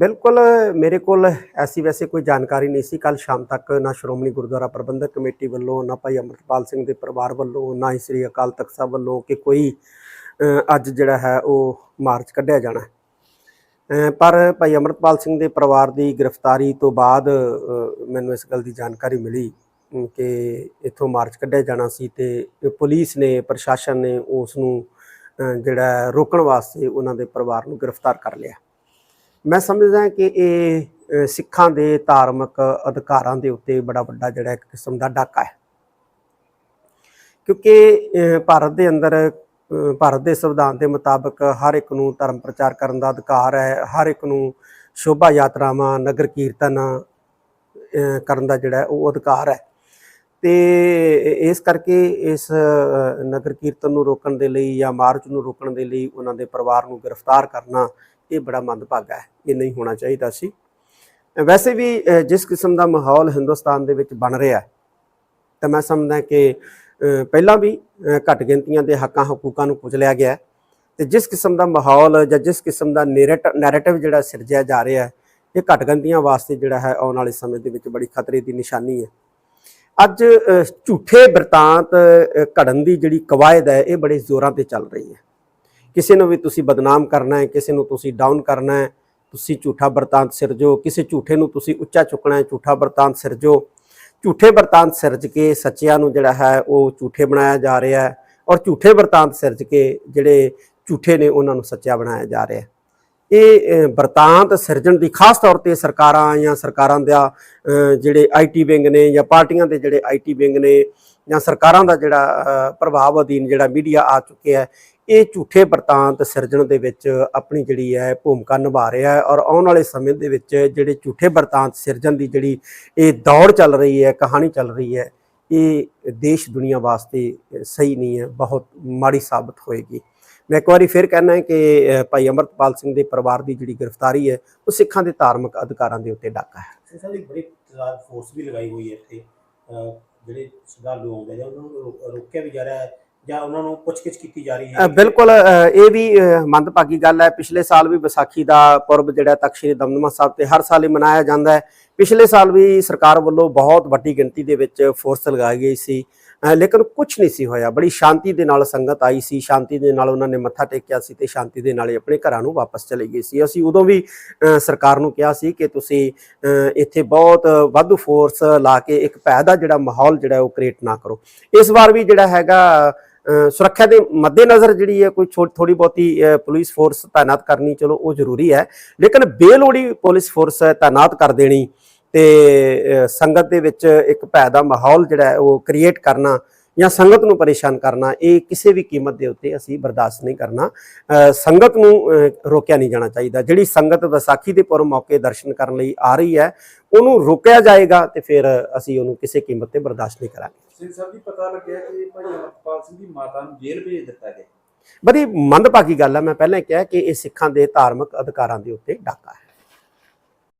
ਬਿਲਕੁਲ, ਮੇਰੇ ਕੋਲ ਐਸੀ ਵੈਸੇ ਕੋਈ ਜਾਣਕਾਰੀ ਨਹੀਂ ਸੀ। ਕੱਲ ਸ਼ਾਮ ਤੱਕ ਨਾ ਸ਼੍ਰੋਮਣੀ ਗੁਰਦੁਆਰਾ ਪ੍ਰਬੰਧਕ ਕਮੇਟੀ ਵੱਲੋਂ, ਨਾ ਭਾਈ ਅਮਰਪਾਲ ਸਿੰਘ ਦੇ ਪਰਿਵਾਰ ਵੱਲੋਂ, ਨਾ ਹੀ ਸ੍ਰੀ ਅਕਾਲ ਤਖਤ ਸਾਹਿਬ ਵੱਲੋਂ ਕਿ ਕੋਈ ਅੱਜ ਜਿਹੜਾ ਹੈ ਉਹ ਮਾਰਚ ਕੱਢਿਆ ਜਾਣਾ ਪਰ ਭਾਈ ਅਮਰਪਾਲ ਸਿੰਘ ਦੇ ਪਰਿਵਾਰ ਦੀ ਗ੍ਰਿਫਤਾਰੀ ਤੋਂ ਬਾਅਦ ਮੈਨੂੰ ਇਸ ਗੱਲ ਦੀ ਜਾਣਕਾਰੀ ਮਿਲੀ ਕਿ ਇੱਥੋਂ ਮਾਰਚ ਕੱਢਿਆ ਜਾਣਾ ਸੀ ਤੇ ਪੁਲਿਸ ਨੇ, ਪ੍ਰਸ਼ਾਸਨ ਨੇ ਉਸ ਨੂੰ ਜਿਹੜਾ ਰੋਕਣ ਵਾਸਤੇ ਉਹਨਾਂ ਦੇ ਪਰਿਵਾਰ ਨੂੰ ਗ੍ਰਿਫਤਾਰ ਕਰ ਲਿਆ। ਮੈਂ ਸਮਝਦਾ ਕਿ ਇਹ ਸਿੱਖਾਂ ਦੇ ਧਾਰਮਿਕ ਅਧਿਕਾਰਾਂ ਦੇ ਉੱਤੇ ਬੜਾ ਵੱਡਾ ਜਿਹੜਾ ਇੱਕ ਕਿਸਮ ਦਾ ਡਾਕਾ ਹੈ। ਕਿਉਂਕਿ ਭਾਰਤ ਦੇ ਅੰਦਰ ਭਾਰਤ ਦੇ ਸੰਵਿਧਾਨ ਦੇ ਮੁਤਾਬਕ ਹਰ ਇੱਕ ਨੂੰ ਧਰਮ ਪ੍ਰਚਾਰ ਕਰਨ ਦਾ ਅਧਿਕਾਰ ਹੈ, ਹਰ ਇੱਕ ਨੂੰ ਸ਼ੋਭਾ ਯਾਤਰਾਵਾਂ, ਨਗਰ ਕੀਰਤਨ ਕਰਨ ਦਾ ਜਿਹੜਾ ਉਹ ਅਧਿਕਾਰ ਹੈ। ਤੇ ਇਸ ਕਰਕੇ ਇਸ ਨਗਰ ਕੀਰਤਨ ਨੂੰ ਰੋਕਣ ਦੇ ਲਈ ਜਾਂ ਮਾਰਚ ਨੂੰ ਰੋਕਣ ਦੇ ਲਈ ਉਹਨਾਂ ਦੇ ਪਰਿਵਾਰ ਨੂੰ ਗ੍ਰਿਫਤਾਰ ਕਰਨਾ ਇਹ ਬੜਾ ਮੰਦਭਾਗਾ ਹੈ, ਇਹ ਨਹੀਂ ਹੋਣਾ ਚਾਹੀਦਾ ਸੀ। ਵੈਸੇ ਵੀ ਜਿਸ ਕਿਸਮ ਦਾ ਮਾਹੌਲ ਹਿੰਦੁਸਤਾਨ ਦੇ ਵਿੱਚ ਬਣ ਰਿਹਾ ਹੈ, ਤਾਂ ਮੈਂ ਸਮਝਦਾ ਕਿ ਪਹਿਲਾਂ ਵੀ ਘੱਟ ਗਿਣਤੀਆਂ ਦੇ ਹੱਕਾਂ ਹਕੂਕਾਂ ਨੂੰ ਕੁਚਲਿਆ ਗਿਆ ਹੈ। ਤੇ ਜਿਸ ਕਿਸਮ ਦਾ ਮਾਹੌਲ ਜਾਂ ਜਿਸ ਕਿਸਮ ਦਾ ਨੈਰੇਟਿਵ ਜਿਹੜਾ ਸਿਰਜਿਆ ਜਾ ਰਿਹਾ ਹੈ, ਇਹ ਘੱਟ ਗਿਣਤੀਆਂ ਵਾਸਤੇ ਜਿਹੜਾ ਹੈ, ਆਉਣ ਵਾਲੇ ਸਮੇਂ ਦੇ ਵਿੱਚ ਬੜੀ ਖਤਰੇ ਦੀ ਨਿਸ਼ਾਨੀ ਹੈ। ਅੱਜ ਝੂਠੇ ਬਿਰਤਾਂਤ ਘੜਨ ਦੀ ਜਿਹੜੀ ਕਵਾਇਦ ਹੈ, ਇਹ ਬੜੇ ਜ਼ੋਰਾਂ ਤੇ ਚੱਲ ਰਹੀ ਹੈ। ਕਿਸੇ ਨੂੰ ਵੀ ਤੁਸੀਂ ਬਦਨਾਮ ਕਰਨਾ ਹੈ ਕਿਸੇ ਨੂੰ ਤੁਸੀਂ ਡਾਊਨ ਕਰਨਾ ਹੈ ਤੁਸੀਂ ਝੂਠਾ ਵਰਤਾਂਤ ਸਿਰਜੋ ਕਿਸੇ ਝੂਠੇ ਨੂੰ ਤੁਸੀਂ ਉੱਚਾ ਚੁੱਕਣਾ ਹੈ ਝੂਠਾ ਵਰਤਾਂਤ ਸਿਰਜੋ ਝੂਠੇ ਵਰਤਾਂਤ ਸਿਰਜ ਕੇ ਸੱਚਿਆਂ ਨੂੰ ਜਿਹੜਾ ਹੈ ਉਹ ਝੂਠੇ ਬਣਾਇਆ ਜਾ ਰਿਹਾ ਹੈ ਔਰ ਝੂਠੇ ਵਰਤਾਂਤ ਸਿਰਜ ਕੇ ਜਿਹੜੇ ਝੂਠੇ ਨੇ ਉਹਨਾਂ ਨੂੰ ਸੱਚਾ ਬਣਾਇਆ ਜਾ ਰਿਹਾ ਹੈ। ਇਹ ਅ, ਵਰਤਾਂਤ ਸਿਰਜਣ ਦੀ ਖਾਸ ਤੌਰ ਤੇ ਸਰਕਾਰਾਂ ਜਾਂ ਸਰਕਾਰਾਂ ਦਾ ਅ, ਜਿਹੜੇ ਆਈਟੀ ਵਿੰਗ ਨੇ ਜਾਂ ਪਾਰਟੀਆਂ ਦੇ ਜਿਹੜੇ ਆਈਟੀ ਵਿੰਗ ਨੇ ਜਾਂ ਸਰਕਾਰਾਂ ਦਾ ਜਿਹੜਾ ਪ੍ਰਭਾਵ ਅਧੀਨ ਜਿਹੜਾ ਮੀਡੀਆ ਆ ਚੁੱਕਿਆ ਹੈ ਇਹ ਝੂਠੇ ਵਰਤਾਂਤ ਸਿਰਜਣ ਦੇ ਵਿੱਚ ਆਪਣੀ ਜਿਹੜੀ ਹੈ ਭੂਮਿਕਾ ਨਿਭਾ ਰਿਹਾ ਹੈ ਔਰ ਆਉਣ ਵਾਲੇ ਸਮੇਂ ਦੇ ਵਿੱਚ ਜਿਹੜੇ ਝੂਠੇ ਵਰਤਾਂਤ ਸਿਰਜਣ ਦੀ ਜਿਹੜੀ ਇਹ ਦੌੜ ਚੱਲ ਰਹੀ ਹੈ, ਕਹਾਣੀ ਚੱਲ ਰਹੀ ਹੈ, ਇਹ ਦੇਸ਼ ਦੁਨੀਆ ਵਾਸਤੇ ਸਹੀ ਨਹੀਂ ਹੈ, ਬਹੁਤ ਮਾੜੀ ਸਾਬਤ ਹੋਏਗੀ। ਮੈਂ ਇੱਕ ਵਾਰੀ ਫਿਰ ਕਹਿਣਾ ਹੈ ਕਿ ਭਾਈ ਅਮਰਪਾਲ ਸਿੰਘ ਦੇ ਪਰਿਵਾਰ ਦੀ ਜਿਹੜੀ ਗ੍ਰਿਫਤਾਰੀ ਹੈ, ਉਹ ਸਿੱਖਾਂ ਦੇ ਧਾਰਮਿਕ ਅਧਿਕਾਰਾਂ ਦੇ ਉੱਤੇ ਡਾਕਾ ਹੈ। ਸਿੰਘ ਸਾਹਿਬ ਬੜੀ ਫੋਰਸ ਵੀ ਲਗਾਈ ਹੋਈ ਹੈ ਇੱਥੇ ਜਿਹੜੇ ਸ਼ਰਧਾਲੂ ਆਉਂਦੇ ਜਾਂ ਉਹਨਾਂ ਨੂੰ ਰੋਕਿਆ ਵੀ ਜਾ ਰਿਹਾ ਹੈ। ਜਾਂ ਉਹਨਾਂ ਨੂੰ ਪੁੱਛਗਿੱਛ ਕੀਤੀ ਜਾ ਰਹੀ ਹੈ? ਬਿਲਕੁਲ ਇਹ ਵੀ ਮੰਦਭਾਗੀ ਗੱਲ ਹੈ। ਪਿਛਲੇ ਸਾਲ ਵੀ ਵਿਸਾਖੀ ਦਾ ਪੁਰਬ ਜਿਹੜਾ ਤਖਤ ਸ੍ਰੀ ਦਮਦਮਾ ਸਾਹਿਬ ਤੇ ਹਰ ਸਾਲ ਹੀ ਮਨਾਇਆ ਜਾਂਦਾ ਹੈ। ਪਿਛਲੇ ਸਾਲ ਵੀ ਸਰਕਾਰ ਵੱਲੋਂ ਬਹੁਤ ਵੱਡੀ ਗਿਣਤੀ ਦੇ ਵਿੱਚ ਫੋਰਸ ਲਗਾਈ ਗਈ ਸੀ। ਲੇਕਿਨ ਕੁਝ ਨਹੀਂ ਸੀ ਹੋਇਆ। ਬੜੀ ਸ਼ਾਂਤੀ ਦੇ ਨਾਲ ਸੰਗਤ ਆਈ ਸੀ। ਸ਼ਾਂਤੀ ਦੇ ਨਾਲ ਉਹਨਾਂ ਨੇ ਮੱਥਾ ਟੇਕਿਆ ਸੀ ਤੇ ਸ਼ਾਂਤੀ ਦੇ ਨਾਲ ਹੀ ਆਪਣੇ ਘਰਾਂ ਨੂੰ ਵਾਪਸ ਚਲੇ ਗਏ ਸੀ। ਅਸੀਂ ਉਦੋਂ ਵੀ ਸਰਕਾਰ ਨੂੰ ਕਿਹਾ ਸੀ ਕਿ ਤੁਸੀਂ ਇੱਥੇ ਬਹੁਤ ਵਾਧੂ ਫੋਰਸ ਲਾ ਕੇ ਇੱਕ ਭੈ ਦਾ ਜਿਹੜਾ ਮਾਹੌਲ ਜਿਹੜਾ ਉਹ ਕ੍ਰੀਏਟ ਨਾ ਕਰੋ। ਇਸ ਵਾਰ ਵੀ ਜਿਹੜਾ ਹੈਗਾ ਸੁਰੱਖਿਆ ਦੇ ਮੱਦੇਨਜ਼ਰ ਜਿਹੜੀ ਹੈ ਕੋਈ ਥੋੜੀ ਬਹੁਤੀ ਪੁਲਿਸ ਫੋਰਸ ਤਾਇਨਾਤ ਕਰਨੀ ਚਲੋ ਉਹ ਜ਼ਰੂਰੀ ਹੈ। ਲੇਕਿਨ ਬੇਲੋੜੀ ਪੁਲਿਸ ਫੋਰਸ ਤਾਇਨਾਤ ਕਰ ਦੇਣੀ ਤੇ ਸੰਗਤ ਦੇ ਵਿੱਚ ਇੱਕ ਭੈ ਦਾ ਮਾਹੌਲ ਜਿਹੜਾ ਉਹ ਕ੍ਰੀਏਟ ਕਰਨਾ ਜਾਂ ਸੰਗਤ ਨੂੰ ਪਰੇਸ਼ਾਨ ਕਰਨਾ ਇਹ ਕਿਸੇ ਵੀ ਕੀਮਤ ਦੇ ਉੱਤੇ ਅਸੀਂ ਬਰਦਾਸ਼ਤ ਨਹੀਂ ਕਰਨਾ। ਸੰਗਤ ਨੂੰ ਰੋਕਿਆ ਨਹੀਂ ਜਾਣਾ ਚਾਹੀਦਾ। ਜਿਹੜੀ ਸੰਗਤ ਵਿਸਾਖੀ ਦੇ ਪੁਰਬ ਮੌਕੇ ਦਰਸ਼ਨ ਕਰਨ ਲਈ ਆ ਰਹੀ ਹੈ ਉਹਨੂੰ ਰੋਕਿਆ ਜਾਏਗਾ ਤੇ ਫਿਰ ਅਸੀਂ ਉਹਨੂੰ ਕਿਸੇ ਕੀਮਤ ਤੇ ਬਰਦਾਸ਼ਤ ਨਹੀਂ ਕਰਾਂਗੇ। ਸਿੰਘ ਸਾਹਿਬ ਜੀ ਪਤਾ ਲੱਗਿਆ ਕਿ ਭਾਈ ਅਮਰਪਾਲ ਸਿੰਘ ਦੀ ਮਾਤਾ ਨੂੰ ਜੇਲ੍ਹ ਭੇਜ ਦਿੱਤਾ ਗਿਆ। ਬੜੀ ਮੰਦਭਾਗੀ ਗੱਲ ਹੈ। ਮੈਂ ਪਹਿਲਾਂ ਕਿਹਾ ਕਿ ਇਹ ਸਿੱਖਾਂ ਦੇ ਧਾਰਮਿਕ ਅਧਿਕਾਰਾਂ ਦੇ ਉੱਤੇ ਡਾਕਾ ਹੈ।